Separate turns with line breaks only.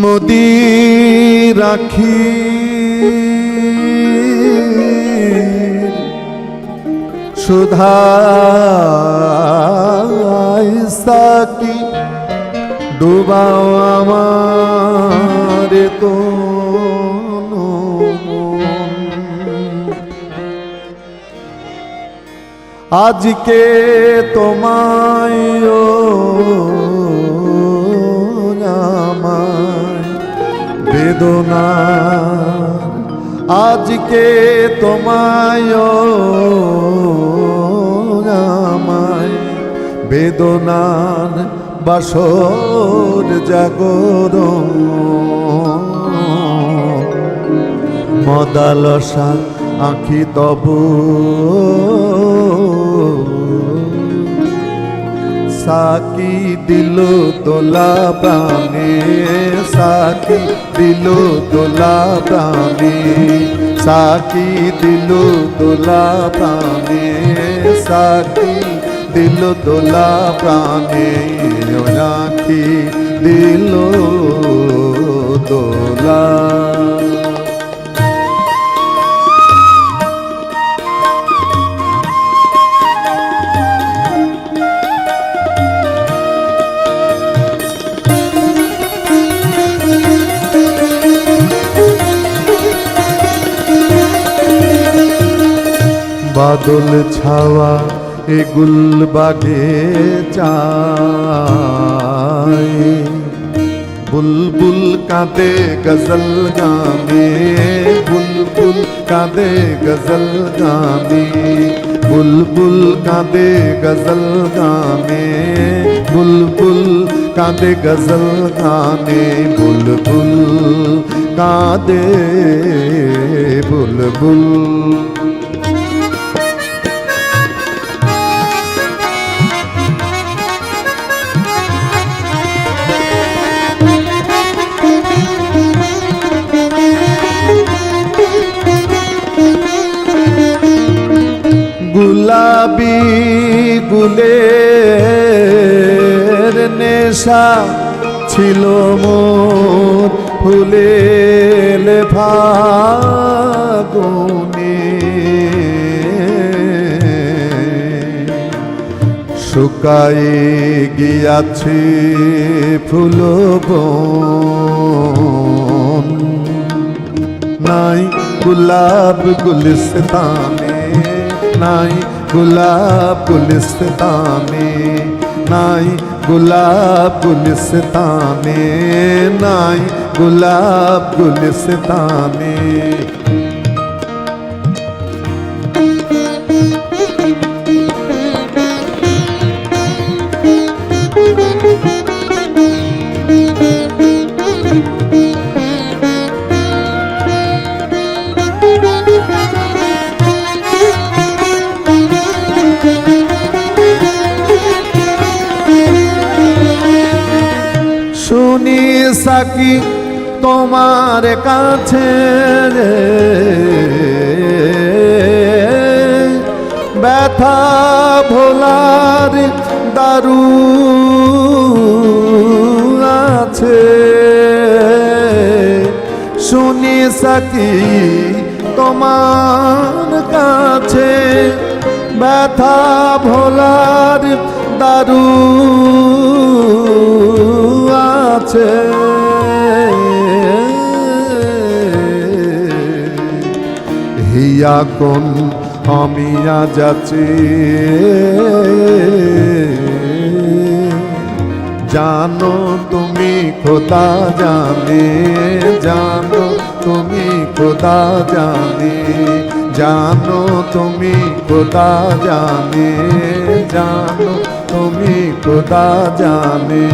মোদি রাখি। সুধাই সাকি ডুবাও আমার তো আজকে তোমায় বেদনা। আজকে তোমায় আমায় বেদনার বাসর জাগর মদালসা আঁখি তব। সাকি দিল তোলা প্রাণে, সাকি দিল দোলা প্রাণে সাকি দিল দোলা প্রাণে সাকি দিল দোলা প্রাণে রাখি দিল দোলা বাদল ছাওয়া এ গুলবাগে চাই। বুলবুল কাঁদে গজল গানে, বুলবুল কাঁদে গজল গানে, বুলবুল কাঁদে গজল গানে, বুলবুল কাঁদে গজল গানে, বুলবুল কাঁদে, বুলবুল গুলাবি গুলের নেশা ছিল মোর ফুলেল ফাগুনে। শুকাই গিয়াছে ফুল নাই গুলাব গুলিস্তানে নাই গুলাব গুলিস্তানে নাই গুলাব গুলিস্তানে নাই গুলাব গুলিস্তানে সাকি তোমার কাছে ব্যথা ভোলার দারু আছে। শুনি সাকি তোমার কাছে? ব্যথা ভোলার দারু আছে। কোন আমিয়া যাচ্ছে জানো তুমি খোদা জানে, জানো তুমি খোদা জানে, জানো তুমি খোদা জানে, জানো তুমি খোদা জানে।